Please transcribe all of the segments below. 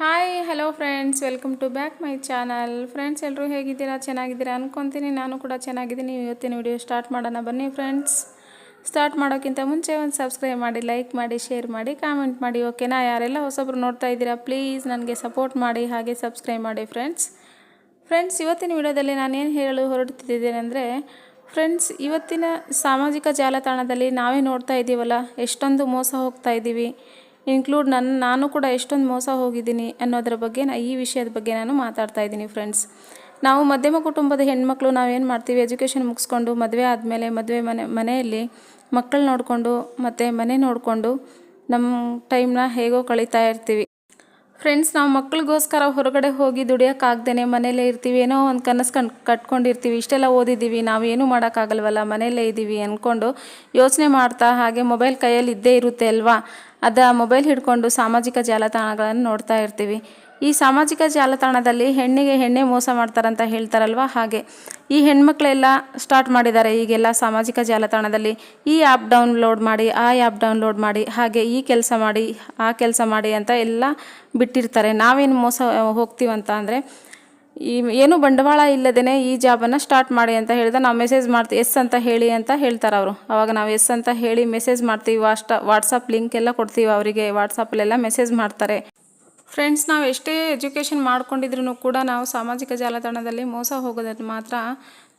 Hi hello friends welcome to back my channel friends ಎಲ್ಲರೂ ಹೇಗಿದ್ದೀರಾ? ಚೆನ್ನಾಗಿದ್ದೀರಾ ಅನ್ಕೊತೀನಿ. ನಾನು ಕೂಡ ಚೆನ್ನಾಗಿದ್ದೀನಿ. ಇವತ್ತಿನ ವಿಡಿಯೋ ಸ್ಟಾರ್ಟ್ ಮಾಡೋಣ. ಬನ್ನಿ ಫ್ರೆಂಡ್ಸ್ ಸ್ಟಾರ್ಟ್ ಮಾಡೋಕ್ಕಿಂತ ಮುಂಚೆ ಒಂದು ಸಬ್ಸ್ಕ್ರೈಬ್ ಮಾಡಿ ಲೈಕ್ ಮಾಡಿ ಶೇರ್ ಮಾಡಿ ಕಾಮೆಂಟ್ ಮಾಡಿ ಓಕೆನಾ ಯಾರೆಲ್ಲ ಹೊಸಬ್ರು ನೋಡ್ತಾ ಇದ್ದೀರಾ ಪ್ಲೀಸ್ ನನಗೆ ಸಪೋರ್ಟ್ ಮಾಡಿ, ಹಾಗೆ ಸಬ್ಸ್ಕ್ರೈಬ್ ಮಾಡಿ ಫ್ರೆಂಡ್ಸ್ ಫ್ರೆಂಡ್ಸ್ ಇವತ್ತಿನ ವಿಡಿಯೋದಲ್ಲಿ ನಾನೇನು ಹೇಳಲು ಹೊರಡ್ತಿದ್ದೇನೆ ಅಂದರೆ ಫ್ರೆಂಡ್ಸ್ ಇವತ್ತಿನ ಸಾಮಾಜಿಕ ಜಾಲತಾಣದಲ್ಲಿ ನಾವೇ ನೋಡ್ತಾ ಇದ್ದೀವಲ್ಲ ಎಷ್ಟೊಂದು ಮೋಸ ಹೋಗ್ತಾ ಇದ್ದೀವಿ ಇನ್ಕ್ಲೂಡ್ ನನ್ನ ನಾನು ಕೂಡ ಎಷ್ಟೊಂದು ಮೋಸ ಹೋಗಿದ್ದೀನಿ ಅನ್ನೋದ್ರ ಬಗ್ಗೆ ನಾ, ಈ ವಿಷಯದ ಬಗ್ಗೆ ನಾನು ಮಾತಾಡ್ತಾ ಇದ್ದೀನಿ ಫ್ರೆಂಡ್ಸ್ ನಾವು ಮಧ್ಯಮ ಕುಟುಂಬದ ಹೆಣ್ಮಕ್ಳು ನಾವೇನು ಮಾಡ್ತೀವಿ? ಎಜುಕೇಷನ್ ಮುಗಿಸ್ಕೊಂಡು ಮದುವೆ ಆದಮೇಲೆ ಮದುವೆ ಮನೆ, ಮನೆಯಲ್ಲಿ ಮಕ್ಕಳು ನೋಡಿಕೊಂಡು ಮತ್ತು ಮನೆ ನೋಡಿಕೊಂಡು ನಮ್ಮ ಟೈಮ್ನ ಹೇಗೋ ಕಳೀತಾ ಇರ್ತೀವಿ. ಫ್ರೆಂಡ್ಸ್ ನಾವು ಮಕ್ಕಳಿಗೋಸ್ಕರ ಹೊರಗಡೆ ಹೋಗಿ ದುಡಿಯೋಕ್ಕಾಗ್ದೇ ಮನೇಲೇ ಇರ್ತೀವಿ. ಏನೋ ಒಂದು ಕನಸು ಕಣ್, ಕಟ್ಕೊಂಡಿರ್ತೀವಿ. ಇಷ್ಟೆಲ್ಲ ಓದಿದ್ದೀವಿ. ನಾವು ಏನೂ ಮಾಡೋಕ್ಕಾಗಲ್ವಲ್ಲ? ಮನೆಯಲ್ಲೇ ಇದ್ದೀವಿ ಅಂದ್ಕೊಂಡು ಯೋಚನೆ ಮಾಡ್ತಾ ಹಾಗೆ ಮೊಬೈಲ್ ಕೈಯಲ್ಲಿ ಇದ್ದೇ ಇರುತ್ತೆ ಅಲ್ವಾ? ಅದ ಮೊಬೈಲ್ ಹಿಡ್ಕೊಂಡು ಸಾಮಾಜಿಕ ಜಾಲತಾಣಗಳನ್ನು ನೋಡ್ತಾ ಇರ್ತೀವಿ. ಈ ಸಾಮಾಜಿಕ ಜಾಲತಾಣದಲ್ಲಿ ಹೆಣ್ಣಿಗೆ ಹೆಣ್ಣೆ ಮೋಸ ಮಾಡ್ತಾರಂತ ಹೇಳ್ತಾರಲ್ವ? ಹಾಗೆ. ಈ ಹೆಣ್ಮಕ್ಳೆಲ್ಲ ಸ್ಟಾರ್ಟ್ ಮಾಡಿದ್ದಾರೆ ಈಗೆಲ್ಲ ಸಾಮಾಜಿಕ ಜಾಲತಾಣದಲ್ಲಿ. ಈ ಆ್ಯಪ್ ಡೌನ್ಲೋಡ್ ಮಾಡಿ, ಆ ಆ್ಯಪ್ ಡೌನ್ಲೋಡ್ ಮಾಡಿ, ಹಾಗೆ ಈ ಕೆಲಸ ಮಾಡಿ, ಆ ಕೆಲಸ ಮಾಡಿ ಅಂತ ಎಲ್ಲ ಬಿಟ್ಟಿರ್ತಾರೆ. ನಾವೇನು ಮೋಸ ಹೋಗ್ತೀವಂತ ಅಂದರೆ ಈ ಏನು ಬಂಡವಾಳ ಇಲ್ಲದೇ ಈ ಜಾಬನ್ನು ಸ್ಟಾರ್ಟ್ ಮಾಡಿ ಅಂತ ಹೇಳಿದ. ನಾವು ಮೆಸೇಜ್ ಮಾಡ್ತೀವಿ, ಎಸ್ ಅಂತ ಹೇಳಿ ಅಂತ ಹೇಳ್ತಾರೆ ಅವರು. ಅವಾಗ ನಾವು ಎಸ್ ಅಂತ ಹೇಳಿ ಮೆಸೇಜ್ ಮಾಡ್ತೀವಿ ವಾಟ್ಸ್ಟಾ ವಾಟ್ಸಪ್ ಲಿಂಕ್ ಎಲ್ಲ ಕೊಡ್ತೀವಿ ಅವರಿಗೆ ವಾಟ್ಸಪ್ಪಲ್ಲೆಲ್ಲ ಮೆಸೇಜ್ ಮಾಡ್ತಾರೆ. ಫ್ರೆಂಡ್ಸ್, ನಾವು ಎಷ್ಟೇ ಎಜುಕೇಷನ್ ಮಾಡ್ಕೊಂಡಿದ್ರು ಕೂಡ ನಾವು ಸಾಮಾಜಿಕ ಜಾಲತಾಣದಲ್ಲಿ ಮೋಸ ಹೋಗೋದನ್ನು ಮಾತ್ರ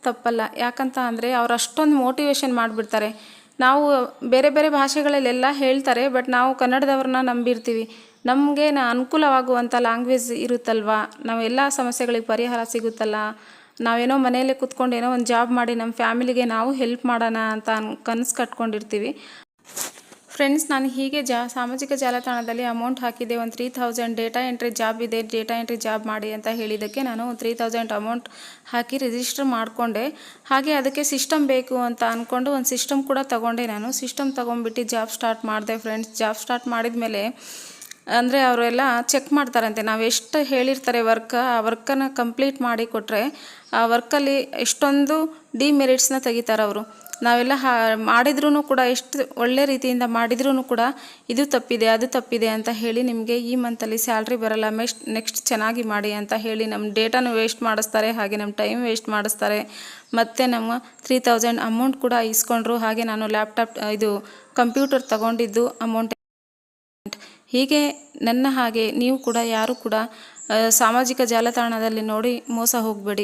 ತಪ್ಪಲ್ಲ. ಯಾಕಂತ ಅಂದರೆ ಅವ್ರು ಅಷ್ಟೊಂದು ಮೋಟಿವೇಶನ್ ಮಾಡಿಬಿಡ್ತಾರೆ. ನಾವು ಬೇರೆ ಬೇರೆ ಭಾಷೆಗಳಲ್ಲೆಲ್ಲ ಹೇಳ್ತಾರೆ ಬಟ್ ನಾವು ಕನ್ನಡದವ್ರನ್ನ ನಂಬಿರ್ತೀವಿ. ನಮಗೆ ಅನುಕೂಲವಾಗುವಂಥ ಲ್ಯಾಂಗ್ವೇಜ್ ಇರುತ್ತಲ್ವ? ನಾವು ಎಲ್ಲ ಸಮಸ್ಯೆಗಳಿಗೆ ಪರಿಹಾರ ಸಿಗುತ್ತಲ್ಲ? ನಾವೇನೋ ಮನೆಯಲ್ಲೇ ಕೂತ್ಕೊಂಡು ಏನೋ ಒಂದು ಜಾಬ್ ಮಾಡಿ ನಮ್ಮ ಫ್ಯಾಮಿಲಿಗೆ ನಾವು ಹೆಲ್ಪ್ ಮಾಡೋಣ ಅಂತ ಕನಸು ಕಟ್ಕೊಂಡಿರ್ತೀವಿ. ಫ್ರೆಂಡ್ಸ್ ನಾನು ಹೀಗೆ ಜಾ, ಸಾಮಾಜಿಕ ಜಾಲತಾಣದಲ್ಲಿ ಅಮೌಂಟ್ ಹಾಕಿದ್ದೆ ಒಂದು three thousand data entry job ಇದೆ. ಡೇಟಾ ಎಂಟ್ರಿ ಜಾಬ್ ಮಾಡಿ ಅಂತ ಹೇಳಿದ್ದಕ್ಕೆ ನಾನು ತ್ರೀ ತೌಸಂಡ್ ಅಮೌಂಟ್ ಹಾಕಿ ರಿಜಿಸ್ಟರ್ ಮಾಡಿಕೊಂಡೆ. ಹಾಗೆ ಅದಕ್ಕೆ ಸಿಸ್ಟಮ್ ಬೇಕು ಅಂತ ಅಂದ್ಕೊಂಡು ಒಂದು ಸಿಸ್ಟಮ್ ಕೂಡ ತೊಗೊಂಡೆ ನಾನು. ಸಿಸ್ಟಮ್ ತೊಗೊಂಡ್ಬಿಟ್ಟು ಜಾಬ್ ಸ್ಟಾರ್ಟ್ ಮಾಡಿದೆ ಫ್ರೆಂಡ್ಸ್ ಜಾಬ್ ಸ್ಟಾರ್ಟ್ ಮಾಡಿದ ಮೇಲೆ ಅಂದರೆ ಅವರೆಲ್ಲ ಚೆಕ್ ಮಾಡ್ತಾರಂತೆ. ನಾವು ಎಷ್ಟು ಹೇಳಿರ್ತಾರೆ ವರ್ಕ್ ಆ ವರ್ಕನ್ನು ಕಂಪ್ಲೀಟ್ ಮಾಡಿ ಕೊಟ್ಟರೆ ಆ ವರ್ಕಲ್ಲಿ ಎಷ್ಟೊಂದು ಡಿಮೆರಿಟ್ಸ್ನ ತೆಗಿತಾರೆ ಅವರು. ನಾವೆಲ್ಲ ಹಾ ಮಾಡಿದ್ರೂ ಕೂಡ ಎಷ್ಟು ಒಳ್ಳೆ ರೀತಿಯಿಂದ ಮಾಡಿದ್ರೂ ಕೂಡ ಇದು ತಪ್ಪಿದೆ, ಅದು ತಪ್ಪಿದೆ ಅಂತ ಹೇಳಿ ನಿಮಗೆ ಈ ಮಂತಲ್ಲಿ ಸ್ಯಾಲ್ರಿ ಬರಲ್ಲ ಮೆಸ್ಟ್ ನೆಕ್ಸ್ಟ್ ಚೆನ್ನಾಗಿ ಮಾಡಿ ಅಂತ ಹೇಳಿ ನಮ್ಮ ಡೇಟಾನು ವೇಸ್ಟ್ ಮಾಡಿಸ್ತಾರೆ, ಹಾಗೆ ನಮ್ಮ ಟೈಮ್ ವೇಸ್ಟ್ ಮಾಡಿಸ್ತಾರೆ. ಮತ್ತು ನಮ್ಮ ತ್ರೀ ತೌಸಂಡ್ ಅಮೌಂಟ್ ಕೂಡ ಇಸ್ಕೊಂಡ್ರು ಹಾಗೆ ನಾನು ಲ್ಯಾಪ್ಟಾಪ್ ಇದು ಕಂಪ್ಯೂಟರ್ ತಗೊಂಡಿದ್ದು ಅಮೌಂಟ್ ಹೀಗೆ ನನ್ನ ಹಾಗೆ ನೀವು ಕೂಡ, ಯಾರು ಕೂಡ ಸಾಮಾಜಿಕ ಜಾಲತಾಣದಲ್ಲಿ ನೋಡಿ ಮೋಸ ಹೋಗಬೇಡಿ.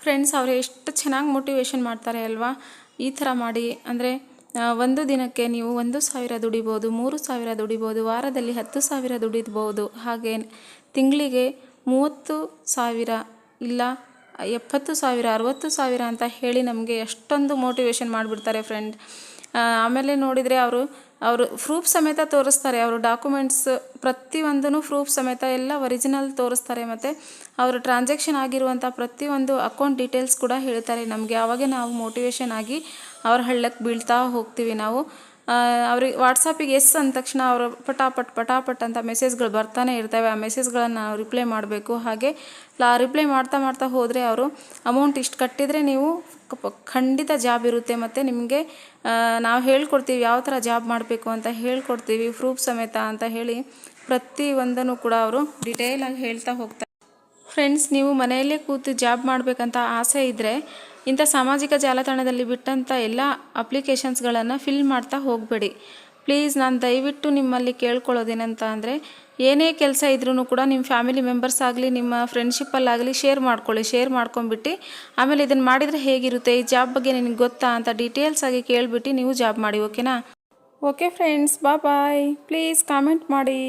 ಫ್ರೆಂಡ್ಸ್ ಅವರು, ಎಷ್ಟು ಚೆನ್ನಾಗಿ ಮೋಟಿವೇಶನ್ ಮಾಡ್ತಾರೆ ಅಲ್ವಾ? ಈ ಥರ ಮಾಡಿ ಅಂದರೆ ಒಂದು ದಿನಕ್ಕೆ ನೀವು ಒಂದು ಸಾವಿರ ದುಡಿಬೋದು, ಮೂರು ಸಾವಿರ ದುಡಿಬೋದು, ವಾರದಲ್ಲಿ ಹತ್ತು ಸಾವಿರ ದುಡಿಬೋದು, ಹಾಗೆ ತಿಂಗಳಿಗೆ ಮೂವತ್ತು ಸಾವಿರ ಇಲ್ಲ, ಎಪ್ಪತ್ತು ಸಾವಿರ, ಅರವತ್ತು ಸಾವಿರ ಅಂತ ಹೇಳಿ ನಮಗೆ ಎಷ್ಟೊಂದು ಮೋಟಿವೇಶನ್ ಮಾಡಿಬಿಡ್ತಾರೆ ಫ್ರೆಂಡ್ ಆಮೇಲೆ ನೋಡಿದರೆ ಅವರು ಅವರು ಪ್ರೂಫ್ ಸಮೇತ ತೋರಿಸ್ತಾರೆ. ಅವರು ಡಾಕ್ಯುಮೆಂಟ್ಸ್ ಪ್ರತಿಯೊಂದೂ ಪ್ರೂಫ್ ಸಮೇತ ಎಲ್ಲ ಒರಿಜಿನಲ್ ತೋರಿಸ್ತಾರೆ ಮತ್ತು ಅವರು ಟ್ರಾನ್ಸಾಕ್ಷನ್ ಆಗಿರುವಂಥ ಪ್ರತಿಯೊಂದು ಅಕೌಂಟ್ ಡೀಟೇಲ್ಸ್ ಕೂಡ ಹೇಳ್ತಾರೆ ನಮಗೆ. ಆವಾಗ ನಾವು ಮೋಟಿವೇಶನ್ ಆಗಿ ಅವ್ರ ಹಳ್ಳಕ್ಕೆ ಬೀಳ್ತಾ ಹೋಗ್ತೀವಿ ನಾವು. ಅವ್ರಿಗೆ ವಾಟ್ಸಪ್ಪಿಗೆ ಎಸ್ ಅಂದ ತಕ್ಷಣ ಅವರು ಪಟಾಪಟ್ ಪಟಾಪಟ್ ಅಂತ ಮೆಸೇಜ್ಗಳು ಬರ್ತಾನೆ ಇರ್ತವೆ. ಆ ಮೆಸೇಜ್ಗಳನ್ನು ನಾವು ರಿಪ್ಲೈ ಮಾಡಬೇಕು. ಹಾಗೆ ಲಾ ರಿಪ್ಲೈ ಮಾಡ್ತಾ ಮಾಡ್ತಾ ಹೋದರೆ ಅವರು ಅಮೌಂಟ್ ಇಷ್ಟು ಕಟ್ಟಿದರೆ ನೀವು ಖಂಡಿತ ಜಾಬ್ ಇರುತ್ತೆ ಮತ್ತು ನಿಮಗೆ ನಾವು ಹೇಳ್ಕೊಡ್ತೀವಿ ಯಾವ ಥರ ಜಾಬ್ ಮಾಡಬೇಕು ಅಂತ ಹೇಳ್ಕೊಡ್ತೀವಿ ಪ್ರೂಫ್ ಸಮೇತ ಅಂತ ಹೇಳಿ ಪ್ರತಿ ಒಂದನ್ನು ಕೂಡ ಅವರು ಡಿಟೇಲಾಗಿ ಹೇಳ್ತಾ ಹೋಗ್ತಾರೆ ಫ್ರೆಂಡ್ಸ್ ನೀವು ಮನೆಯಲ್ಲೇ ಕೂತು ಜಾಬ್ ಮಾಡಬೇಕಂತ ಆಸೆ ಇದ್ದರೆ ಇಂಥ ಸಾಮಾಜಿಕ ಜಾಲತಾಣದಲ್ಲಿ ಬಿಟ್ಟಂಥ ಎಲ್ಲ ಅಪ್ಲಿಕೇಶನ್ಸ್ಗಳನ್ನು ಫಿಲ್ ಮಾಡ್ತಾ ಹೋಗಬೇಡಿ. ಪ್ಲೀಸ್ ನಾನು ದಯವಿಟ್ಟು ನಿಮ್ಮಲ್ಲಿ ಕೇಳ್ಕೊಳ್ಳೋದೇನಂತ ಅಂದರೆ, ಏನೇ ಕೆಲಸ ಇದ್ರೂ ಕೂಡ ನಿಮ್ಮ ಫ್ಯಾಮಿಲಿ ಮೆಂಬರ್ಸ್ ಆಗಲಿ, ನಿಮ್ಮ ಫ್ರೆಂಡ್ಶಿಪ್ಪಲ್ಲಾಗಲಿ ಶೇರ್ ಮಾಡ್ಕೊಳ್ಳಿ, ಶೇರ್ ಮಾಡ್ಕೊಂಬಿಟ್ಟು ಆಮೇಲೆ ಇದನ್ನು ಮಾಡಿದರೆ ಹೇಗಿರುತ್ತೆ, ಈ ಜಾಬ್ ಬಗ್ಗೆ ನಿನಗೆ ಗೊತ್ತಾ ಅಂತ ಡೀಟೇಲ್ಸ್ ಆಗಿ ಕೇಳಿಬಿಟ್ಟು ನೀವು ಜಾಬ್ ಮಾಡಿ, ಓಕೆನಾ? ಓಕೆ ಫ್ರೆಂಡ್ಸ್ ಬಾ ಬಾಯ್. ಪ್ಲೀಸ್ ಕಾಮೆಂಟ್ ಮಾಡಿ.